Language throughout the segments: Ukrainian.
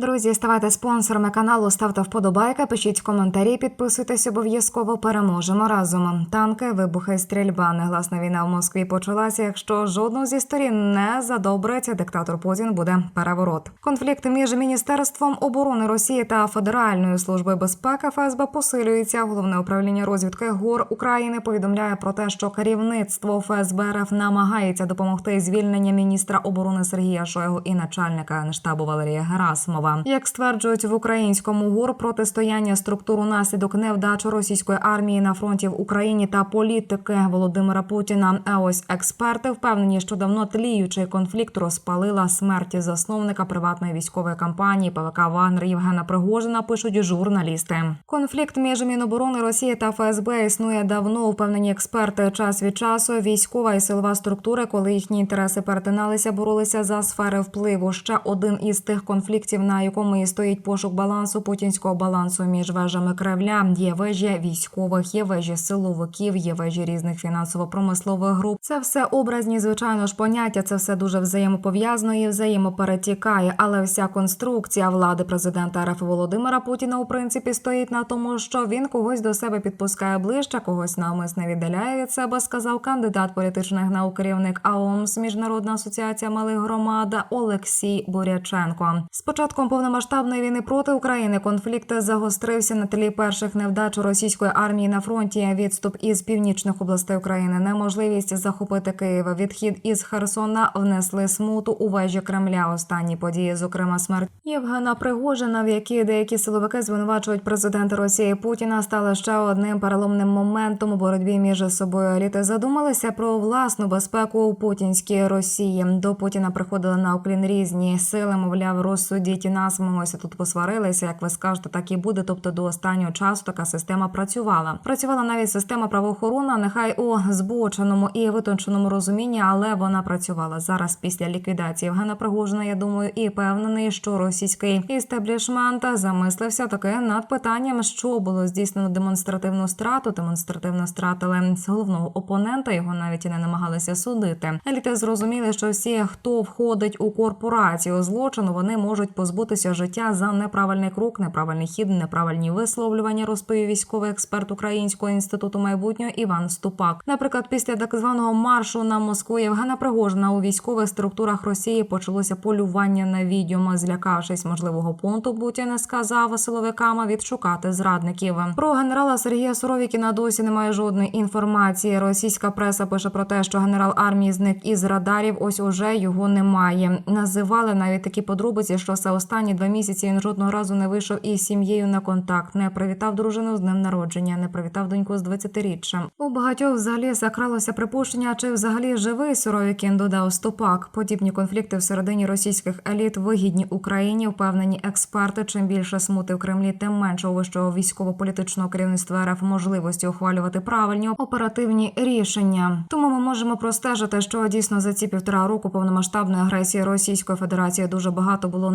Друзі, ставайте спонсорами каналу, ставте вподобайки, пишіть коментарі, підписуйтесь обов'язково. Переможемо разом. Танки, вибухи, стрільба. Негласна війна в Москві почалася. Якщо жодну зі сторін не задобрить, диктатор Путін буде переворот. Конфлікт між міністерством оборони Росії та Федеральною службою безпеки ФСБ посилюється. Головне управління розвідки ГОР України повідомляє про те, що керівництво ФСБ РФ намагається допомогти звільнення міністра оборони Сергія Шойгу і начальника генштабу Валерія Герасимова. Як стверджують в українському ГУР, протистояння структуру наслідок невдач російської армії на фронті в Україні та політики Володимира Путіна. А ось експерти впевнені, що давно тліючий конфлікт розпалила смерті засновника приватної військової компанії ПВК Вагнер Євгена Пригожина. Пишуть журналісти. Конфлікт між Міноборони Росії та ФСБ існує давно. Впевнені експерти. Час від часу військова і силова структури, коли їхні інтереси перетиналися, боролися за сфери впливу. Ще один із тих конфліктів, на якому і стоїть пошук балансу путінського балансу між вежами Кремля. Є вежі військових, є вежі силовиків, є вежі різних фінансово-промислових груп. Це все образні, звичайно ж, поняття. Це все дуже взаємопов'язано і взаємоперетікає. Але вся конструкція влади президента РФ Володимира Путіна у принципі стоїть на тому, що він когось до себе підпускає ближче, когось навмисне віддаляє від себе. Сказав кандидат політичних наук, керівник АОМС Міжнародна асоціація малих громад Олексій Буряченко. З початком повномасштабної війни проти України конфлікт загострився на тлі перших невдач російської армії на фронті. Відступ із північних областей України, неможливість захопити Київ, відхід із Херсона внесли смуту у вежі Кремля. Останні події, зокрема смерть Євгена Пригожина, в якій деякі силовики звинувачують президента Росії Путіна, стали ще одним переломним моментом у боротьбі між собою. Еліти задумалися про власну безпеку у путінській Росії. До Путіна приходили на уклін різні сили. Мовляв, розсудіть і нас. Ми тут посварилися. Як ви скажете, так і буде. Тобто до останнього часу така система працювала. Працювала навіть система правоохоронна, нехай у збоченому і витонченому розумінні, але вона працювала зараз після ліквідації Євгена Пригожина. Я думаю, і певнений, що російський істеблішмент замислився таки над питанням, що було здійснено демонстративну страту. Демонстративно стратили головного опонента. Його навіть і не намагалися судити. Еліти зрозуміли, що всі, хто входить у корпорацію злочину, вони можуть позбутися життя за неправильний крок, неправильний хід, неправильні висловлювання. Розповів військовий експерт Українського інституту майбутнього Іван Ступак. Наприклад, після так званого маршу на Москву Євгена Пригожина у військових структурах Росії почалося полювання на відьома. Злякавшись можливого пункту, Путін сказав силовикам відшукати зрадників. Про генерала Сергія Суровікіна досі немає жодної інформації. Російська преса пише про те, що генерал армії зник із радарів. Ось уже його немає. Називали навіть такі подробиці, що за останні два місяці він жодного разу не вийшов із сім'єю на контакт, не привітав дружину з днем народження, не привітав доньку з 20-річчям. У багатьох взагалі закралося припущення, чи взагалі живий Суровікін, додав Ступак. Подібні конфлікти всередині російських еліт вигідні Україні. Впевнені експерти. Чим більше смути в Кремлі, тим менше у вищого військово-політичного керівництва РФ можливості ухвалювати правильні оперативні рішення. Тому ми можемо простежити, що дійсно за ці півтора року повномасштабної агресії Російської Федерації дуже багато було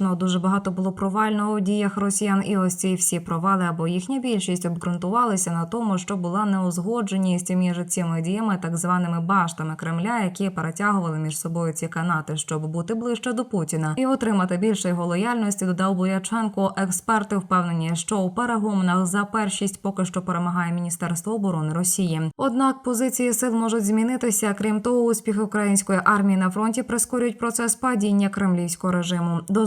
нелогічного, дуже багато було провального у діях росіян. І ось ці всі провали або їхня більшість обґрунтувалися на тому, що була неузгодженість між цими діями, так званими баштами Кремля, які перетягували між собою ці канати, щоб бути ближче до Путіна і отримати більше його лояльності. Додав Бояченко. Експерти впевнені, що у перегонах за першість поки що перемагає Міністерство оборони Росії. Однак позиції сил можуть змінитися. Крім того, успіхи української армії на фронті прискорюють процес падіння кремлівського режиму. До